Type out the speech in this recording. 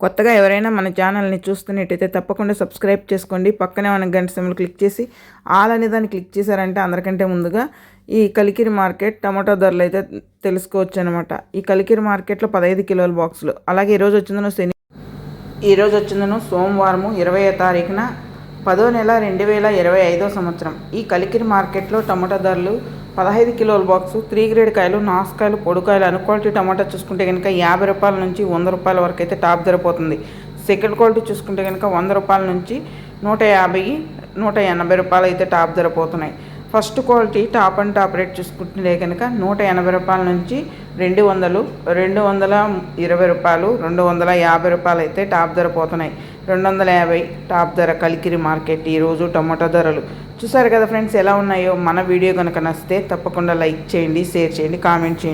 కొత్తగా ఎవరైనా మన ఛానల్ని చూస్తున్నట్టయితే తప్పకుండా సబ్స్క్రైబ్ చేసుకోండి. పక్కనే మన గంట సింబల్ క్లిక్ చేసి ఆల్ అనే దాన్ని క్లిక్ చేశారంటే అందరికంటే ముందుగా ఈ కలికిరి మార్కెట్ టమాటో ధరలు అయితే తెలుసుకోవచ్చు అనమాట ఈ కలికిరి మార్కెట్లో పదహైదు కిలోల బాక్సులు. అలాగే ఈరోజు వచ్చిందను శని ఈరోజు వచ్చిందను సోమవారము ఇరవై తారీఖున పదో నెల రెండు వేల ఇరవై ఐదో సంవత్సరం. ఈ కలికిరి మార్కెట్లో టమాటా ధరలు పదహైదు కిలోల బాక్సు త్రీ గ్రేడ్ కాయలు నాసుకాయలు పొడుకాయలు అను క్వాలిటీ టమాటా చూసుకుంటే కనుక యాభై రూపాయల నుంచి వంద రూపాయల వరకు అయితే టాప్ ధర పోతుంది. సెకండ్ క్వాలిటీ చూసుకుంటే కనుక వంద రూపాయల నుంచి నూట యాభై నూట ఎనభై రూపాయలు అయితే టాప్ ధర పోతున్నాయి. First quality top and top rate చూసుకుంటే కనుక నూట ఎనభై రూపాయల నుంచి రెండు వందలు రెండు వందల ఇరవై రూపాయలు రెండు వందల యాభై రూపాయలు అయితే టాప్ ధర పోతున్నాయి. రెండు వందల యాభై టాప్ ధర కలికిరి మార్కెట్ ఈరోజు టమాటో ధరలు. చూసారు కదా ఫ్రెండ్స్ ఎలా ఉన్నాయో? మన వీడియో కనుక నచ్చితే తప్పకుండా లైక్ చేయండి షేర్ చేయండి కామెంట్ చేయండి.